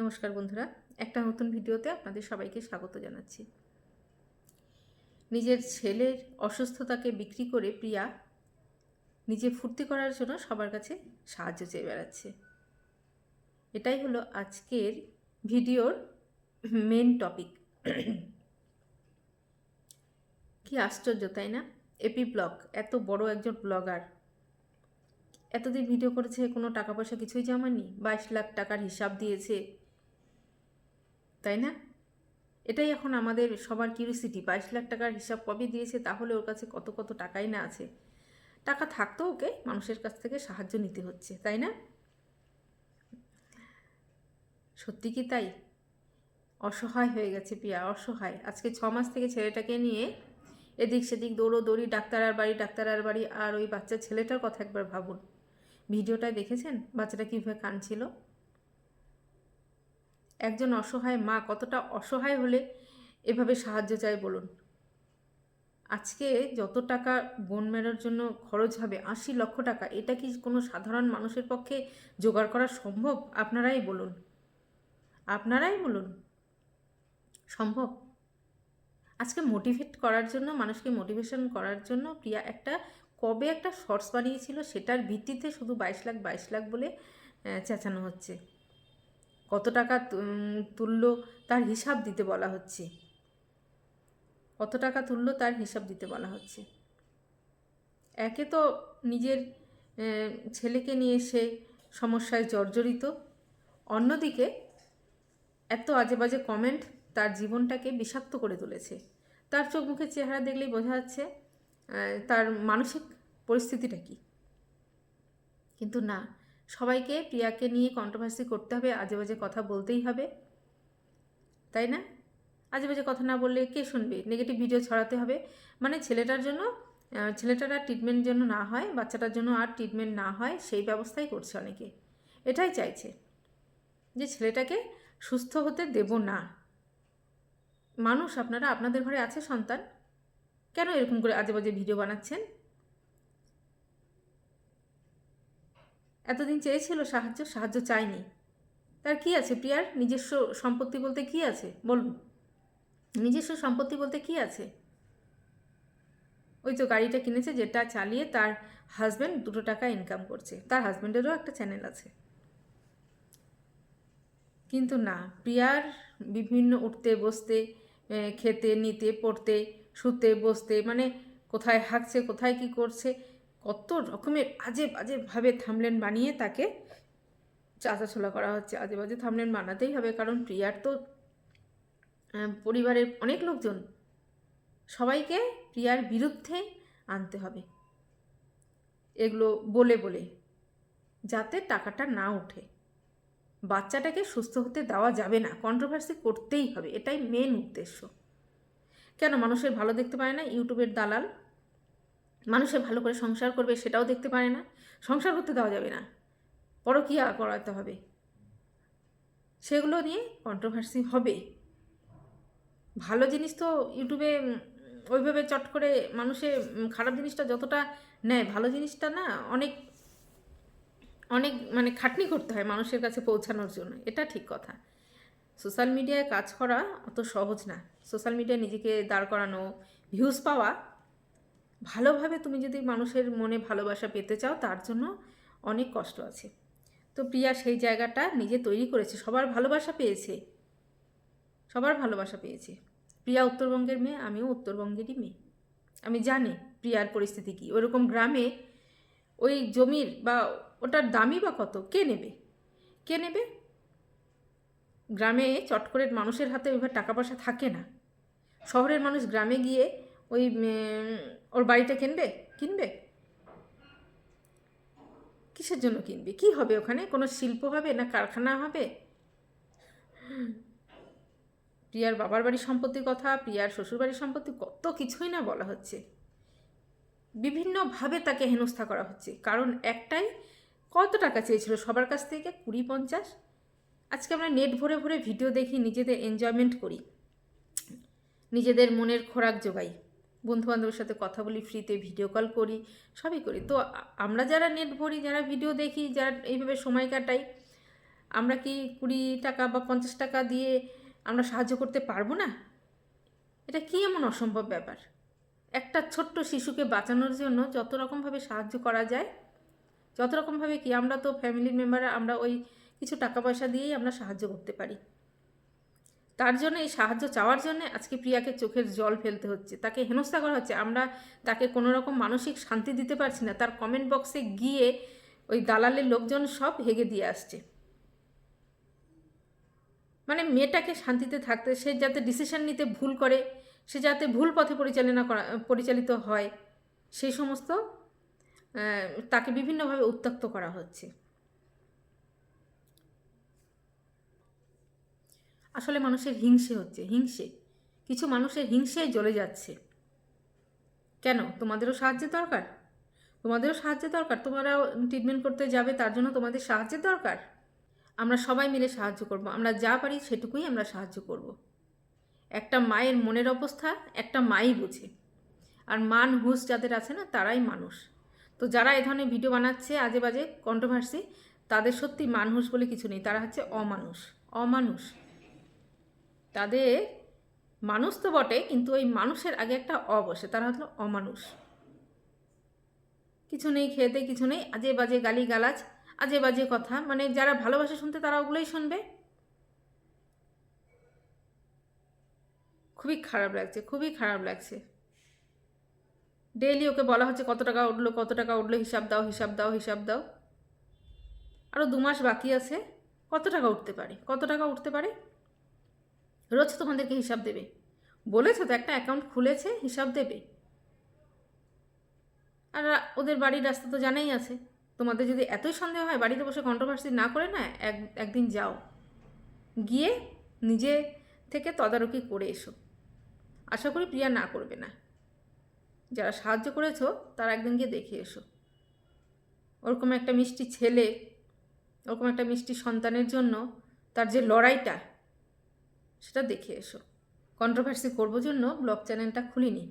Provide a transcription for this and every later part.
নমস্কার বন্ধুরা, একটা নতুন ভিডিওতে আপনাদের সবাইকে স্বাগত জানাচ্ছি। নিজের ছেলের অসুস্থতাকে বিক্রি করে প্রিয়া নিজে ফুর্তি করার জন্য সবার কাছে সাহায্য চেয়ে বেড়াচ্ছে। এটাই হলো আজকের ভিডিওর মেন টপিক কি আশ্চর্য, তাই না? এপি ব্লগ এত বড় একজন ব্লগার এতদিন ভিডিও করেছে, কোনো টাকা পয়সা কিছুই জমায়নি, বাইশ লাখ টাকার হিসাব দিয়েছে। তাই না? এটাই এখন আমাদের সবার কিউরিসিটি বাইশ লাখ টাকার হিসাব কবে দিয়েছে, তাহলে ওর কাছে কত কত টাকাই না আছে। টাকা থাকতেও ওকে মানুষের কাছ থেকে সাহায্য নিতে হচ্ছে, তাই না? সত্যি কি তাই? অসহায় হয়ে গেছে পিয়া, অসহায়। আজকে ছ মাস থেকে ছেলেটাকে নিয়ে এদিক সেদিক দৌড়ো দৌড়ি ডাক্তার আর বাড়ি ডাক্তার আর বাড়ি, আর ওই বাচ্চা ছেলেটার কথা একবার ভাবুন। ভিডিওটায় দেখেছেন? বাচ্চাটা কীভাবে কাঁদছিল? একজন অসহায় মা কতটা অসহায় হলে এভাবে সাহায্য চায় বলুন? আজকে যত টাকা বোন মেরার জন্য খরচ হবে, আশি লক্ষ টাকা, এটা কি কোনো সাধারণ মানুষের পক্ষে জোগাড় করা সম্ভব? আপনারাই বলুন। আপনারাই বলুন। সম্ভব। আজকে মোটিভেট করার জন্য, মানুষকে মোটিভেশন করার জন্য প্রিয়া একটা, কবে একটা শর্টস বানিয়েছিল, সেটার ভিত্তিতে শুধু বাইশ লাখ বাইশ লাখ বলে চেঁচানো হচ্ছে। কত টাকা তুললো তার হিসাব দিতে বলা হচ্ছে। কত টাকা তুললো তার হিসাব দিতে বলা হচ্ছে। একে তো নিজের ছেলেকে নিয়ে সে সমস্যায় জর্জরিত। অন্যদিকে এত আজে বাজে কমেন্ট তার জীবনটাকে বিষাক্ত করে তুলেছে। তার চোখ মুখের চেহারা দেখলেই বোঝা যাচ্ছে তার মানসিক পরিস্থিতিটা কী। কিন্তু না সবাইকে প্রিয়াকে নিয়ে কন্ট্রোভার্সি করতে হবে, আজে বাজে কথা বলতেই হবে। তাই না? আজে বাজে কথা না বললে কে শুনবে? নেগেটিভ ভিডিও ছড়াতে হবে। মানে ছেলেটার জন্য ছেলেটার আর ট্রিটমেন্ট যেন না হয়, বাচ্চাটার জন্য আর ট্রিটমেন্ট না হয়, সেই ব্যবস্থাই করছে অনেকে। এটাই চাইছে যে ছেলেটাকে সুস্থ হতে দেব না। মানুষ আপনারা, আপনাদের ঘরে আছে সন্তান? কেন এরকম করে আজে বাজে ভিডিও বানাচ্ছেন? এতদিন চেয়েছিল সাহায্য সাহায্য চায়নি তার কি আছে, প্রিয়ার? নিজস্ব সম্পত্তি বলতে কি আছে? বলুন। নিজস্ব সম্পত্তি বলতে কি আছে? ওই তো গাড়িটা কিনেছে, যেটা চালিয়ে তার হাজব্যান্ড দুটো টাকা ইনকাম করছে। তার হাজব্যান্ডেরও একটা চ্যানেল আছে। কিন্তু না, প্রিয়ার বিভিন্ন উঠতে, বসতে খেতে, নিতে, পড়তে, শুতে, বসতে মানে কোথায় হাঁকছে, কোথায় কি করছে কত রকমের আজে বাজেভাবে থামলেন বানিয়ে তাকে। চাচাছোলা করা হচ্ছে, আজে বাজে থামলেন বানাতেই হবে, কারণ প্রিয়ার তো পরিবারের অনেক লোকজন। সবাইকে প্রিয়ার বিরুদ্ধে আনতে হবে। এগুলো বলে বলে, যাতে টাকাটা না ওঠে। বাচ্চাটাকে সুস্থ হতে দেওয়া যাবে না কন্ট্রোভার্সি করতেই হবে, এটাই মেন উদ্দেশ্য। কেন মানুষের ভালো দেখতে পায় না ইউটিউবের দালাল? মানুষে ভালো করে সংসার করবে সেটাও দেখতে পারে না। সংসার করতে দেওয়া যাবে না। পরকিয়া করাতে হবে। সেগুলো নিয়ে কন্ট্রোভার্সি হবে। ভালো জিনিস তো ইউটিউবে ওইভাবে চট করে মানুষে খারাপ জিনিসটা যতটা নেয়, ভালো জিনিসটা না অনেক অনেক মানে খাটনি করতে হয় মানুষের কাছে পৌঁছানোর জন্য। এটা ঠিক কথা। সোশ্যাল মিডিয়ায় কাজ করা অত সহজ না। সোশ্যাল মিডিয়ায় নিজেকে দাঁড় করানো ভিউজ পাওয়া ভালোভাবে তুমি যদি মানুষের মনে ভালোবাসা পেতে চাও, তার জন্য অনেক কষ্ট আছে। তো প্রিয়া সেই জায়গাটা নিজে তৈরি করেছে, সবার ভালোবাসা পেয়েছে। সবার ভালোবাসা পেয়েছে। প্রিয়া উত্তরবঙ্গের মেয়ে, আমিও উত্তরবঙ্গেরই মেয়ে। আমি জানি প্রিয়ার পরিস্থিতি কী। ওরকম গ্রামে ওই জমির বা ওটার দামই বা কত, কে নেবে? কে নেবে? গ্রামে চট করে মানুষের হাতে ওইভাবে টাকা পয়সা থাকে না। শহরের মানুষ গ্রামে গিয়ে ওই ওর বাড়িটা কিনবে? কিনবে? কিসের জন্য কিনবে? কি হবে ওখানে? কোনো শিল্প হবে না কারখানা হবে? প্রিয়ার বাবার বাড়ির সম্পত্তির কথা, প্রিয়ার শ্বশুরবাড়ির সম্পত্তি, কত কিছুই না বলা হচ্ছে। বিভিন্নভাবে তাকে হেনস্থা করা হচ্ছে। কারণ একটাই, কত টাকা চেয়েছিল? সবার কাছ থেকে কুড়ি, পঞ্চাশ? আজকে আমরা নেট ভরে ভরে ভিডিও দেখি, নিজেদের এনজয়মেন্ট করি। নিজেদের মনের খোরাক জোগাই বন্ধুবান্ধবের সাথে কথা বলি ফ্রিতে ভিডিও কল করি, সবই করি। তো আমরা যারা নেট ভরি, যারা ভিডিও দেখি, যারা এইভাবে সময় কাটাই, আমরা কি কুড়ি টাকা বা পঞ্চাশ টাকা দিয়ে আমরা সাহায্য করতে পারব না? এটা কি এমন অসম্ভব ব্যাপার? একটা ছোট্ট শিশুকে বাঁচানোর জন্য যত রকমভাবে সাহায্য করা যায়, যত রকমভাবে কি আমরা তো ফ্যামিলির মেম্বাররা আমরা ওই কিছু টাকা পয়সা দিয়েই আমরা সাহায্য করতে পারি। তার জন্য এই সাহায্য চাওয়ার জন্য আজকে প্রিয়াকে চোখের জল ফেলতে হচ্ছে। তাকে হেনস্থা করা হচ্ছে। আমরা তাকে কোনো রকম মানসিক শান্তি দিতে পারছি না। তার কমেন্ট বক্সে গিয়ে ওই দালালের লোকজন সব হেগে দিয়ে আসছে। মানে মেয়েটাকে শান্তিতে থাকতে, সে যাতে ডিসিশন নিতে ভুল করে, সে যাতে ভুল পথে পরিচালনা করা, পরিচালিত হয়, সেই সমস্ত তাকে বিভিন্নভাবে উত্তক্ত করা হচ্ছে। আসলে মানুষের হিংসে হচ্ছে, হিংসে। কিছু মানুষের হিংসেই জ্বলে যাচ্ছে। কেন? তোমাদেরও সাহায্যের দরকার? তোমাদেরও সাহায্যের দরকার? তোমরাও ট্রিটমেন্ট করতে যাবে, তার জন্য তোমাদের সাহায্যের দরকার? আমরা সবাই মিলে সাহায্য করব। আমরা যা পারি সেটুকুই আমরা সাহায্য করব। একটা মায়ের মনের অবস্থা, একটা মাই বুঝে। আর মান হুঁশ যাদের আছে না, তারাই মানুষ। তো যারা এ ধরনের ভিডিও বানাচ্ছে আজে বাজে কন্ট্রোভার্সি তাদের সত্যি মানুষ বলে কিছু নেই। তারা হচ্ছে অমানুষ। অমানুষ। তাদের মানুষ তো বটে, কিন্তু ওই মানুষের আগে একটা অ বসে তারা হলো অমানুষ। কিছু নেই খেতে, কিছু নেই, আজে বাজে গালি গালাজ আজে বাজে কথা মানে যারা ভালোবাসে শুনতে তারা ওগুলোই শুনবে। খুবই খারাপ লাগছে, খুবই খারাপ লাগছে। ডেইলি ওকে বলা হচ্ছে, কত টাকা উঠল, কত টাকা উঠল, হিসাব দাও হিসাব দাও হিসাব দাও। আরও দু মাস বাকি আছে, কত টাকা উঠতে পারে, কত টাকা উঠতে পারে? রোজ তোমাদেরকে হিসাব দেবে। বলেছ তো, একটা অ্যাকাউন্ট খুলেছে, হিসাব দেবে। আর ওদের বাড়ির রাস্তা তো জানাই আছে। তোমাদের যদি এতই সন্দেহ হয়, বাড়িতে বসে কন্ট্রোভার্সি না করে না, এক, একদিন যাও। গিয়ে নিজে থেকে তদারকি করে এসো। আশা করি প্রিয়া না করবে না। যারা সাহায্য করেছ, তারা একদিন গিয়ে দেখে এসো। ওরকম একটা মিষ্টি ছেলে, ওরকম একটা মিষ্টি সন্তানের জন্য তার যে লড়াইটা সেটা দেখে এসো। কন্ট্রোভার্সি করব জন্য ব্লগ চ্যানেলটা খুলিনি,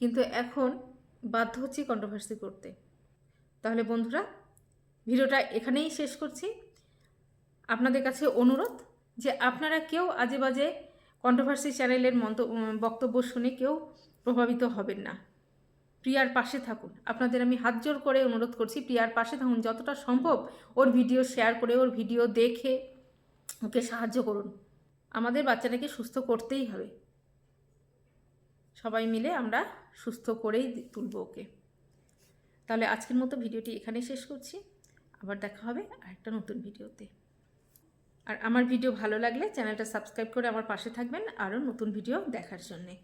কিন্তু এখন বাধ্য হচ্ছি কন্ট্রোভার্সি করতে। তাহলে বন্ধুরা, ভিডিওটা এখানেই শেষ করছি। আপনাদের কাছে অনুরোধ যে আপনারা কেউ আজে বাজে কন্ট্রোভার্সি চ্যানেলের মন্ত বক্তব্য শুনে কেউ প্রভাবিত হবেন না। প্রিয়ার পাশে থাকুন। আপনাদের আমি হাত জোর করে অনুরোধ করছি, প্রিয়ার পাশে থাকুন। যতটা সম্ভব ওর ভিডিও শেয়ার করে, ওর ভিডিও দেখে ওকে সাহায্য করুন। আমাদের বাচ্চাটাকে সুস্থ করতেই হবে। সবাই মিলে আমরা সুস্থ করেই তুলব ওকে। তাহলে আজকের মতো ভিডিওটি এখানেই শেষ করছি। আবার দেখা হবে আরেকটা নতুন ভিডিওতে। আর আমার ভিডিও ভালো লাগলে চ্যানেলটা সাবস্ক্রাইব করে আমার পাশে থাকবেন আরও নতুন ভিডিও দেখার জন্যে।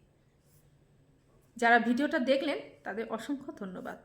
যারা ভিডিওটা দেখলেন তাদের অসংখ্য ধন্যবাদ।